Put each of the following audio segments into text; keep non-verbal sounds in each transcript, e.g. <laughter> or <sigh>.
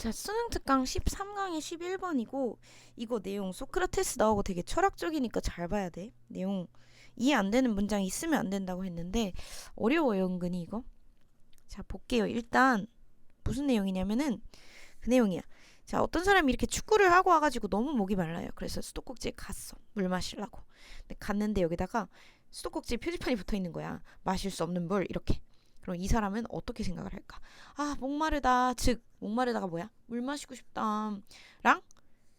자, 수능 특강 13강이 11번이고 이거 내용 소크라테스 나오고 되게 철학적이니까 잘 봐야 돼. 내용 이해 안 되는 문장이 있으면 안 된다고 했는데 어려워요, 은근히 이거. 자, 볼게요. 일단 무슨 내용이냐면은 그 내용이야. 자, 어떤 사람이 이렇게 축구를 하고 와가지고 너무 목이 말라요. 그래서 수도꼭지에 갔어. 물 마시려고. 근데 갔는데 여기다가 수도꼭지에 표지판이 붙어 있는 거야. 마실 수 없는 물 이렇게. 그럼 이 사람은 어떻게 생각을 할까? 아, 목마르다. 즉, 목마르다가 뭐야? 물 마시고 싶다. 랑,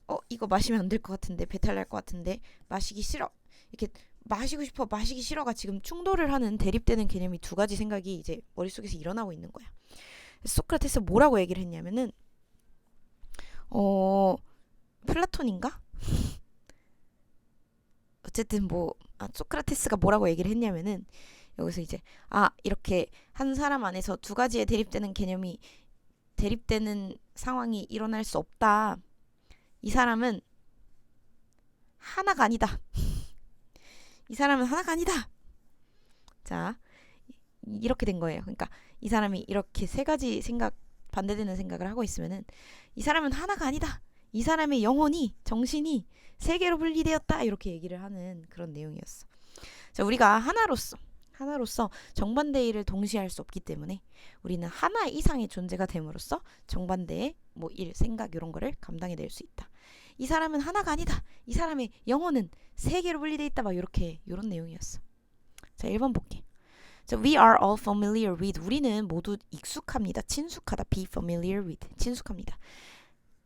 어, 이거 마시면 안 될 것 같은데, 배탈 날 것 같은데, 마시기 싫어. 이렇게 마시고 싶어, 마시기 싫어가 지금 충돌을 하는 대립되는 개념이 두 가지 생각이 이제 머릿속에서 일어나고 있는 거야. 소크라테스 뭐라고 얘기를 했냐면은, 어, 플라톤인가? <laughs> 어쨌든 뭐, 아, 소크라테스가 뭐라고 얘기를 했냐면은, 여기서 이제 아 이렇게 한 사람 안에서 두 가지의 대립되는 개념이 대립되는 상황이 일어날 수 없다. 이 사람은 하나가 아니다. 이 사람은 하나가 아니다. 자 이렇게 된 거예요. 그러니까 이 사람이 이렇게 세 가지 생각 반대되는 생각을 하고 있으면은 이 사람은 하나가 아니다. 이 사람의 영혼이 정신이 세 개로 분리되었다 이렇게 얘기를 하는 그런 내용이었어. 자 우리가 하나로서 하나로서 정반대의 를 동시에 할 수 없기 때문에 우리는 하나 이상의 존재가 됨으로써 정반대의 뭐 일, 생각 이런 거를 감당해낼 수 있다. 이 사람은 하나가 아니다. 이 사람의 영혼은 세 개로 분리돼 있다. 막 이렇게 이런 내용이었어. 자, 1번 볼게. 자, we are all familiar with. 우리는 모두 익숙합니다. 친숙하다. be familiar with. 친숙합니다.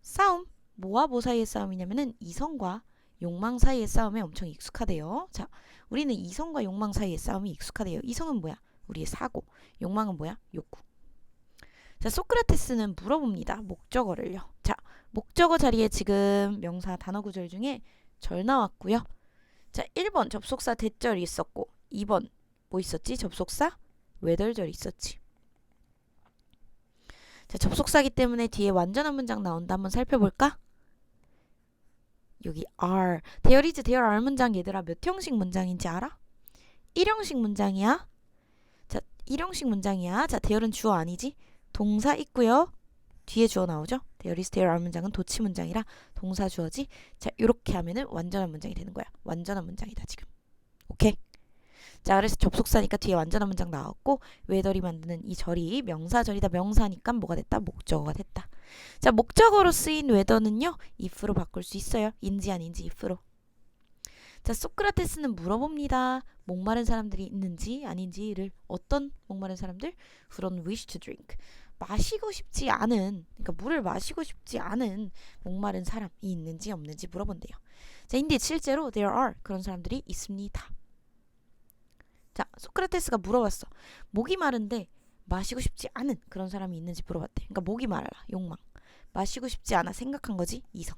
싸움. 뭐와 뭐 사이의 싸움이냐면은 이성과 욕망 사이의 싸움에 엄청 익숙하대요. 자, 우리는 이성과 욕망 사이의 싸움이 익숙하대요. 이성은 뭐야? 우리의 사고. 욕망은 뭐야? 욕구. 자, 소크라테스는 물어봅니다. 목적어를요. 자, 목적어 자리에 지금 명사 단어 구절 중에 절 나왔고요. 자, 1번 접속사 대절이 있었고 2번 뭐 있었지? 접속사 외덜절이 있었지. 자, 접속사기 때문에 뒤에 완전한 문장 나온다. 한번 살펴볼까? 여기 are. there is, there are 문장 얘들아 몇 형식 문장인지 알아? 1형식 문장이야. 자, 1형식 문장이야. 자, there는 주어 아니지? 동사 있고요. 뒤에 주어 나오죠? there is, there are 문장은 도치 문장이라 동사 주어지. 자, 이렇게 하면은 완전한 문장이 되는 거야. 완전한 문장이다, 지금. 오케이? 자, 그래서 접속사니까 뒤에 완전한 문장 나왔고 외덜이 만드는 이 절이 명사절이다. 명사니까 뭐가 됐다? 목적어가 됐다. 자, 목적어로 쓰인 웨더는요. if로 바꿀 수 있어요. 인지 아닌지 if로. 자, 소크라테스는 물어봅니다. 목마른 사람들이 있는지 아닌지를 어떤 목마른 사람들? Don't wish to drink. 마시고 싶지 않은, 그러니까 물을 마시고 싶지 않은 목마른 사람이 있는지 없는지 물어본대요. 자, 인디 실제로 there are 그런 사람들이 있습니다. 자, 소크라테스가 물어봤어. 목이 마른데 마시고 싶지 않은 그런 사람이 있는지 물어봤대. 그러니까 목이 말라, 욕망. 마시고 싶지 않아 생각한 거지, 이성.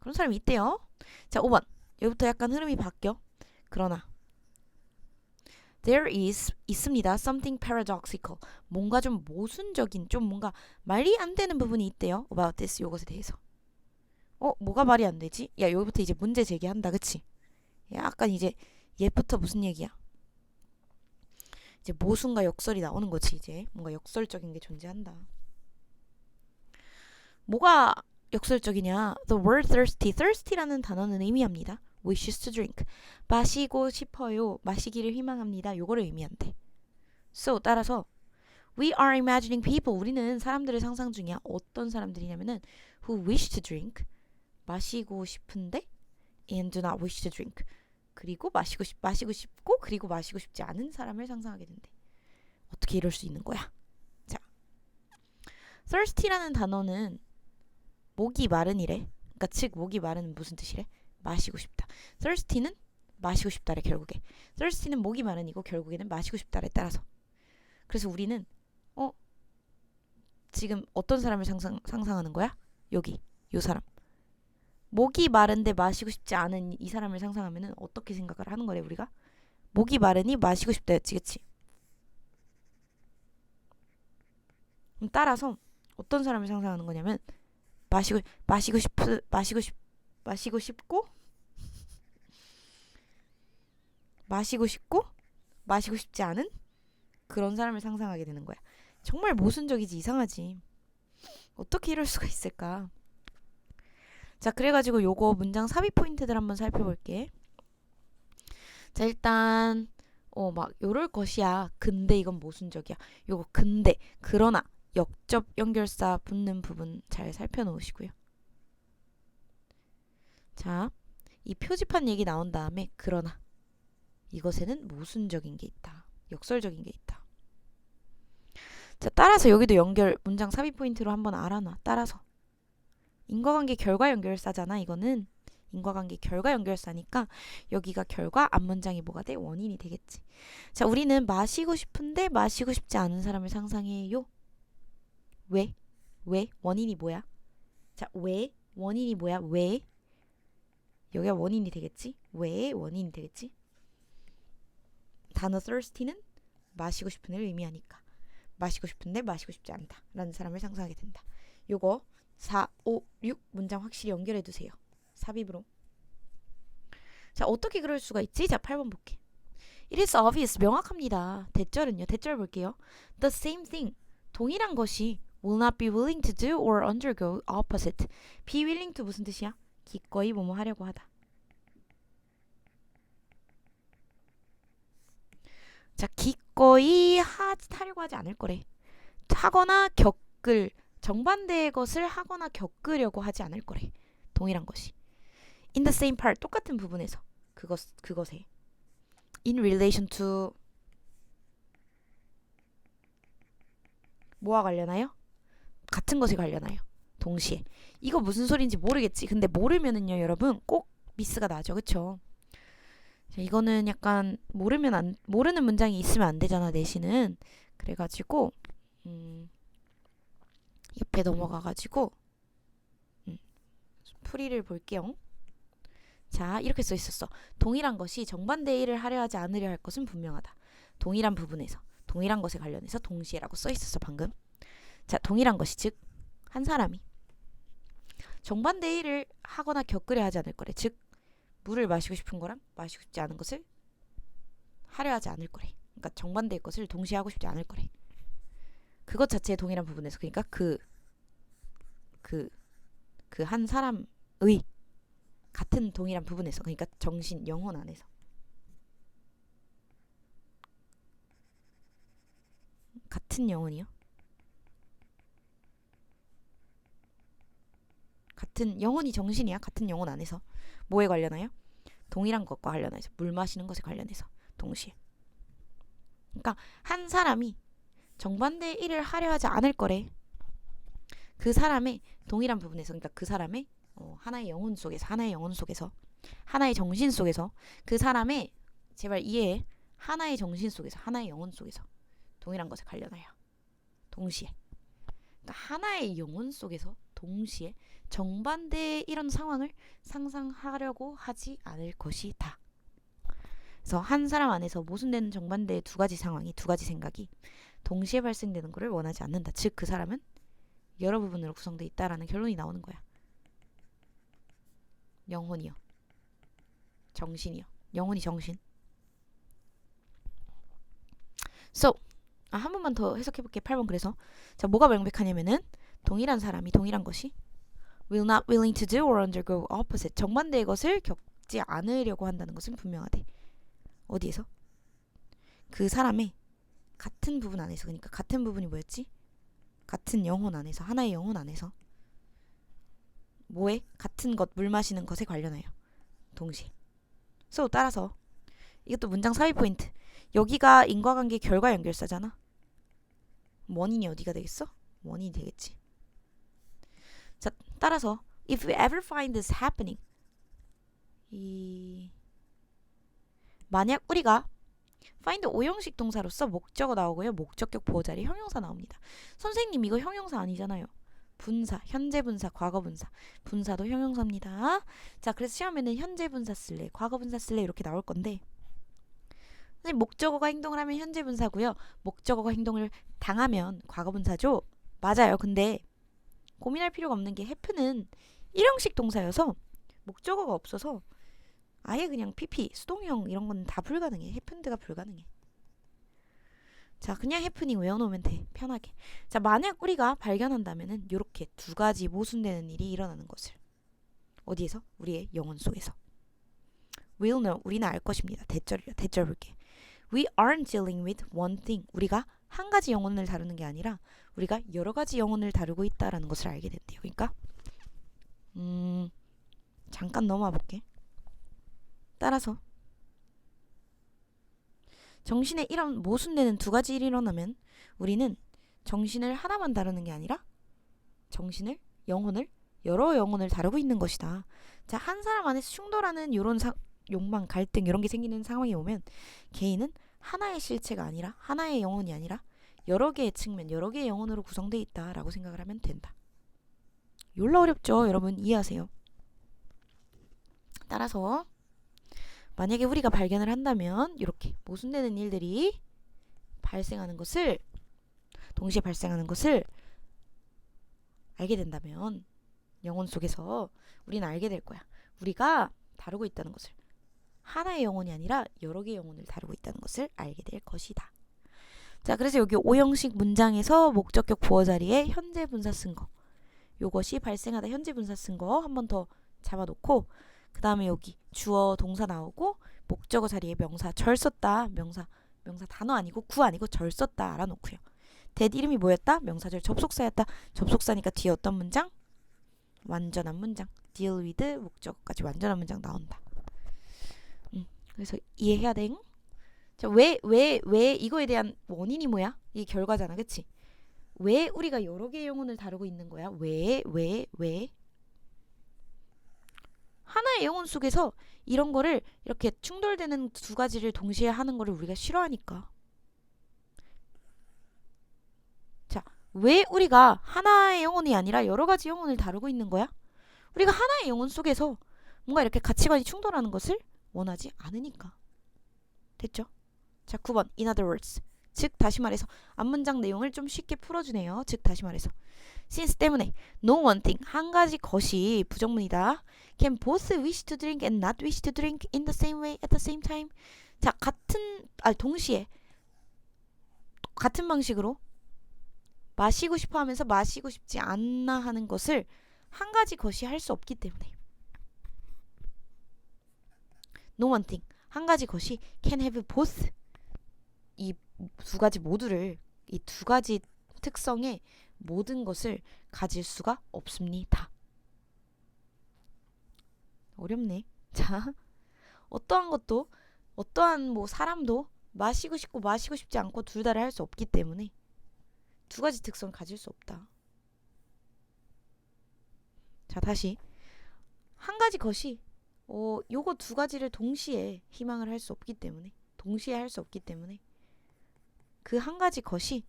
그런 사람이 있대요. 자, 5번. 여기부터 약간 흐름이 바뀌어. 그러나 there is 있습니다. something paradoxical. 뭔가 좀 모순적인, 좀 뭔가 말이 안 되는 부분이 있대요. about this 요것에 대해서. 어, 뭐가 말이 안 되지? 야, 여기부터 이제 문제 제기한다. 그치? 약간 이제 얘부터 무슨 얘기야? 이제 모순과 역설이 나오는 거지 이제 뭔가 역설적인 게 존재한다. 뭐가 역설적이냐? The word thirsty, thirsty라는 단어는 의미합니다. wishes to drink, 마시고 싶어요, 마시기를 희망합니다. 요거를 의미한대. So 따라서 we are imagining people, 우리는 사람들을 상상 중이야. 어떤 사람들이냐면은 who wish to drink, 마시고 싶은데 and do not wish to drink. 그리고 마시고 싶 마시고 싶고 그리고 마시고 싶지 않은 사람을 상상하게 된대. 어떻게 이럴 수 있는 거야? 자, thirsty라는 단어는 목이 마른이래. 그러니까 즉 목이 마른은 무슨 뜻이래? 마시고 싶다. thirsty는 마시고 싶다래 결국에. thirsty는 목이 마른이고 결국에는 마시고 싶다래 따라서. 그래서 우리는 어 지금 어떤 사람을 상상 상상하는 거야? 여기 요 사람. 목이 마른데 마시고 싶지 않은 이 사람을 상상하면은 어떻게 생각을 하는 거래 우리가? 목이 마르니 마시고 싶다 였지, 그치? 그럼 따라서 어떤 사람을 상상하는 거냐면 마시고 마시고 싶 마시고 싶 마시고 싶고 마시고 싶고 마시고 싶지 않은 그런 사람을 상상하게 되는 거야. 정말 모순적이지 이상하지. 어떻게 이럴 수가 있을까? 자, 그래가지고 요거 문장 삽입 포인트들 한번 살펴볼게. 자, 일단 어 막 요럴 것이야. 근데 이건 모순적이야. 요거 근데 그러나 역접 연결사 붙는 부분 잘 살펴놓으시고요. 자, 이 표지판 얘기 나온 다음에 그러나 이것에는 모순적인 게 있다. 역설적인 게 있다. 자, 따라서 여기도 연결 문장 삽입 포인트로 한번 알아놔. 따라서 인과관계 결과 연결사잖아. 이거는 인과관계 결과 연결사니까 여기가 결과 앞 문장이 뭐가 돼? 원인이 되겠지. 자, 우리는 마시고 싶은데 마시고 싶지 않은 사람을 상상해요. 왜? 왜? 원인이 뭐야? 자, 왜? 원인이 뭐야? 왜? 여기가 원인이 되겠지? 왜 원인이 되겠지? 단어 thirsty는 마시고 싶은 을 의미하니까 마시고 싶은데 마시고 싶지 않다 라는 사람을 상상하게 된다. 요거 4, 5, 6 문장 확실히 연결해 두세요. 삽입으로. 자, 어떻게 그럴 수가 있지? 자, 8번 볼게. It is obvious. 명확합니다. 대절은요. 대절 볼게요. The same thing. 동일한 것이 will not be willing to do or undergo opposite. be willing to 무슨 뜻이야? 기꺼이 뭐뭐 하려고 하다. 자, 기꺼이 하, 하려고 하지 않을 거래. 하거나 겪을 정반대의 것을 하거나 겪으려고 하지 않을 거래. 동일한 것이. In the same part 똑같은 부분에서 그것 그것에 in relation to 뭐와 관련하여? 같은 것에 관련하여. 동시에. 이거 무슨 소리인지 모르겠지. 근데 모르면은요, 여러분 꼭 미스가 나죠. 그쵸? 자, 이거는 약간 모르면 안 모르는 문장이 있으면 안 되잖아, 내신은. 그래 가지고 음 옆에 넘어가 가지고 음, 풀이를 볼게요. 자, 이렇게 써 있었어. 동일한 것이 정반대의 일을 하려 하지 않으려 할 것은 분명하다. 동일한 부분에서, 동일한 것에 관련해서 동시에라고 써 있었어, 방금. 자, 동일한 것이 즉 한 사람이 정반대의 일을 하거나 겪으려 하지 않을 거래. 즉 물을 마시고 싶은 거랑 마시고 싶지 않은 것을 하려 하지 않을 거래. 그러니까 정반대의 것을 동시에 하고 싶지 않을 거래. 그것 자체의 동일한 부분에서 그러니까 그 그 그 한 사람의 같은 동일한 부분에서 그러니까 정신 영혼 안에서. 같은 영혼이요? 같은 영혼이 정신이야? 같은 영혼 안에서? 뭐에 관련하여? 동일한 것과 관련해서. 물 마시는 것에 관련해서. 동시에. 그러니까 한 사람이 정반대의 일을 하려 하지 않을 거래 그 사람의 동일한 부분에서 그러니까 그 사람의 어, 하나의 영혼 속에서 하나의 영혼 속에서 하나의 정신 속에서 그 사람의 제발 이해해 하나의 정신 속에서 하나의 영혼 속에서 동일한 것에 관련하여 동시에 그러니까 하나의 영혼 속에서 동시에 정반대의 이런 상황을 상상하려고 하지 않을 것이다. 그래서 한 사람 안에서 모순되는 정반대의 두 가지 상황이 두 가지 생각이 동시에 발생되는 것을 원하지 않는다. 즉 그 사람은 여러 부분으로 구성되어 있다라는 결론이 나오는 거야. 영혼이요. 정신이요. 영혼이 정신. So, 아, 한 번만 더 해석해 볼게. 8번 그래서. 자, 뭐가 명백하냐면은 동일한 사람이 동일한 것이 will not willing to do or undergo opposite. 정반대의 것을 겪지 않으려고 한다는 것은 분명하대. 어디에서? 그 사람의 같은 부분 안에서. 그러니까 같은 부분이 뭐였지? 같은 영혼 안에서. 하나의 영혼 안에서. 뭐에? 같은 것, 물 마시는 것에 관련하여. 동시에. so 따라서 이것도 문장 삽입 포인트. 여기가 인과관계 결과 연결사잖아. 원인이 어디가 되겠어? 원인이 되겠지. 자, 따라서 if we ever find this happening 이 만약 우리가 find 오형식 동사로서 목적어 나오고요. 목적격 보호 자리 형용사 나옵니다. 선생님 이거 형용사 아니잖아요. 분사, 현재 분사, 과거 분사. 분사도 형용사입니다. 자, 그래서 시험에는 현재 분사 쓸래, 과거 분사 쓸래 이렇게 나올 건데 선생님 목적어가 행동을 하면 현재 분사고요. 목적어가 행동을 당하면 과거 분사죠. 맞아요. 근데 고민할 필요가 없는 게 have는 일형식 동사여서 목적어가 없어서 아예 그냥 PP, 수동형 이런 건 다 불가능해. happened가 불가능해. 자, 그냥 해프닝 외워놓으면 돼. 편하게. 자, 만약 우리가 발견한다면은 이렇게 두 가지 모순되는 일이 일어나는 것을 어디에서? 우리의 영혼 속에서. We'll know. 우리는 알 것입니다. 대절이라. 대절 볼게. We aren't dealing with one thing. 우리가 한 가지 영혼을 다루는 게 아니라 우리가 여러 가지 영혼을 다루고 있다라는 것을 알게 된대요. 그러니까 음 잠깐 넘어와 볼게. 따라서 정신에 이런 모순되는 두 가지 일이 일어나면 우리는 정신을 하나만 다루는 게 아니라 정신을 영혼을 여러 영혼을 다루고 있는 것이다. 자, 한 사람 안에서 충돌하는 이런 욕망, 갈등 이런 게 생기는 상황이 오면 개인은 하나의 실체가 아니라 하나의 영혼이 아니라 여러 개의 측면, 여러 개의 영혼으로 구성되어 있다라고 생각을 하면 된다. yor라 어렵죠? 여러분 이해하세요? 따라서 만약에 우리가 발견을 한다면 이렇게 모순되는 일들이 발생하는 것을 동시에 발생하는 것을 알게 된다면 영혼 속에서 우리는 알게 될 거야. 우리가 다루고 있다는 것을 하나의 영혼이 아니라 여러 개의 영혼을 다루고 있다는 것을 알게 될 것이다. 자, 그래서 여기 오형식 문장에서 목적격 부어 자리에 현재 분사 쓴 거. 요것이 발생하다 현재 분사 쓴 거 한 번 더 잡아놓고 그 다음에 여기 주어 동사 나오고 목적어 자리에 명사 절 썼다 명사 명사 단어 아니고 구 아니고 절 썼다 알아놓고요. 대 이름이 뭐였다? 명사절 접속사였다. 접속사니까 뒤에 어떤 문장? 완전한 문장. deal with 목적까지 완전한 문장 나온다. 음, 그래서 이해해야 돼. 자, 왜, 왜, 왜 이거에 대한 원인이 뭐야? 이 결과잖아, 그치? 왜 우리가 여러 개의 영혼을 다루고 있는 거야? 왜, 왜, 왜? 하나의 영혼 속에서 이런 거를 이렇게 충돌되는 두 가지를 동시에 하는 거를 우리가 싫어하니까. 자, 왜 우리가 하나의 영혼이 아니라 여러 가지 영혼을 다루고 있는 거야? 우리가 하나의 영혼 속에서 뭔가 이렇게 가치관이 충돌하는 것을 원하지 않으니까. 됐죠? 자, 9번. In other words. 즉 다시 말해서 앞문장 내용을 좀 쉽게 풀어주네요. 즉 다시 말해서 since 때문에 no one thing 한 가지 것이 부정문이다. can both wish to drink and not wish to drink in the same way at the same time. 자 같은 아 동시에 같은 방식으로 마시고 싶어 하면서 마시고 싶지 않나 하는 것을 한 가지 것이 할 수 없기 때문에 no one thing 한 가지 것이 can have both 이 두 가지 모두를 이 두 가지 특성의 모든 것을 가질 수가 없습니다. 어렵네. <laughs> 자, 어떠한 것도 어떠한 뭐 사람도 마시고 싶고 마시고 싶지 않고 둘 다를 할 수 없기 때문에 두 가지 특성을 가질 수 없다. 자, 다시 한 가지 것이 어, 요거 두 가지를 동시에 희망을 할 수 없기 때문에 동시에 할 수 없기 때문에 그 한 가지 것이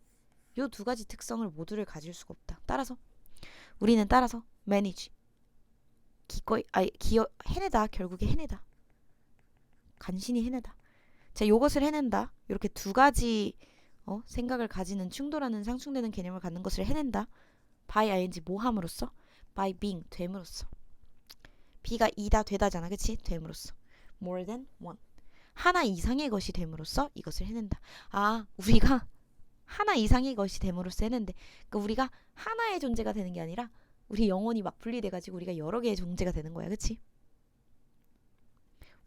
요 두 가지 특성을 모두를 가질 수가 없다. 따라서 우리는 따라서 manage 기꺼이 아 기어 해내다 결국에 해내다 간신히 해내다. 자, 요것을 해낸다. 이렇게 두 가지 어, 생각을 가지는 충돌하는 상충되는 개념을 갖는 것을 해낸다. by ing 모함으로써 by being 됨으로써 B가 이다 되다잖아. 그치? 됨으로써 more than one 하나 이상의 것이 됨으로써 이것을 해낸다. 아, 우리가 하나 이상의 것이 됨으로써 해낸데 그러니까 우리가 하나의 존재가 되는 게 아니라 우리 영혼이 막 분리돼 가지고 우리가 여러 개의 존재가 되는 거야. 그치?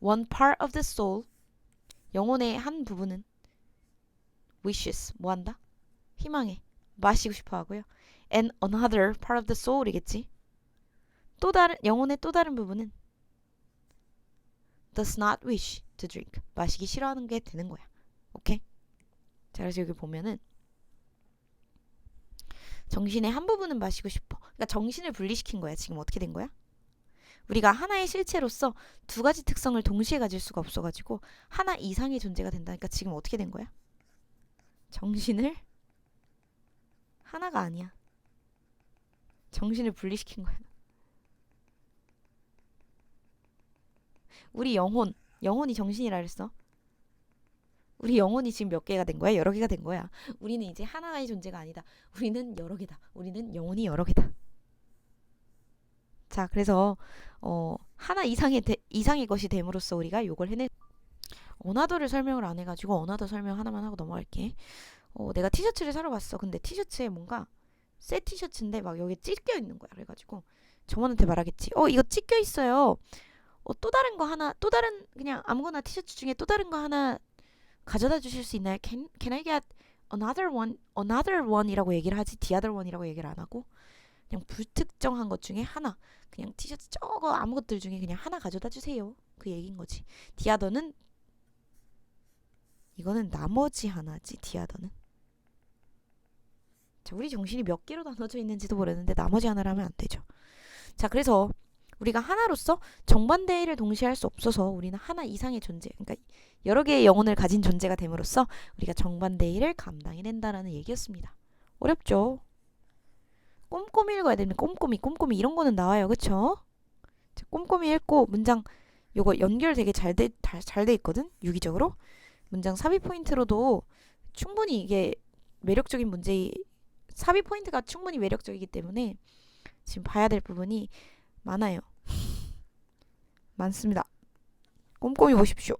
One part of the soul 영혼의 한 부분은 wishes 뭐 한다? 희망해. 마시고 싶어 하고요. And another part of the soul이겠지. 또 다른 영혼의 또 다른 부분은 does not wish to drink. 마시기 싫어하는 게 되는 거야. 오케이? 자, 그래서 여기 보면은 정신의 한 부분은 마시고 싶어. 그러니까 정신을 분리시킨 거야. 지금 어떻게 된 거야? 우리가 하나의 실체로서 두 가지 특성을 동시에 가질 수가 없어가지고 하나 이상의 존재가 된다니까 지금 어떻게 된 거야? 정신을 하나가 아니야. 정신을 분리시킨 거야. 우리 영혼, 영혼이 정신이라 그랬어. 우리 영혼이 지금 몇 개가 된 거야? 여러 개가 된 거야. 우리는 이제 하나의 존재가 아니다. 우리는 여러 개다. 우리는 영혼이 여러 개다. 자, 그래서 어, 하나 이상의 대, 이상의 것이 됨으로써 우리가 요걸 해내. 어나더를 설명을 안 해가지고 어나더 설명 하나만 하고 넘어갈게. 어, 내가 티셔츠를 사러 갔어. 근데 티셔츠에 뭔가 새 티셔츠인데 막 여기 찢겨 있는 거야. 그래가지고 정원한테 말하겠지. 어 이거 찢겨 있어요. 어 또 다른 거 하나 또 다른 그냥 아무거나 티셔츠 중에 또 다른 거 하나 가져다 주실 수 있나요? Can Can I get another one another one이라고 얘기를 하지 the other one이라고 얘기를 안 하고 그냥 불특정한 것 중에 하나 그냥 티셔츠 저거 아무것들 중에 그냥 하나 가져다 주세요. 그 얘기인 거지. the other는 이거는 나머지 하나지 the other는. 자, 우리 정신이 몇 개로 나눠져 있는지도 모르는데 나머지 하나를 하면 안 되죠. 자, 그래서 우리가 하나로서 정반대를 동시에 할 수 없어서 우리는 하나 이상의 존재, 그러니까 여러 개의 영혼을 가진 존재가 됨으로써 우리가 정반대를 감당해낸다라는 얘기였습니다. 어렵죠? 꼼꼼히 읽어야 됩니다. 꼼꼼히, 꼼꼼히 이런 거는 나와요, 그쵸? 자, 꼼꼼히 읽고 문장 요거 연결 되게 잘돼 잘 돼 있거든, 유기적으로. 문장 삽입 포인트로도 충분히 이게 매력적인 문제 삽입 포인트가 충분히 매력적이기 때문에 지금 봐야 될 부분이 많아요. 많습니다. 꼼꼼히 보십시오.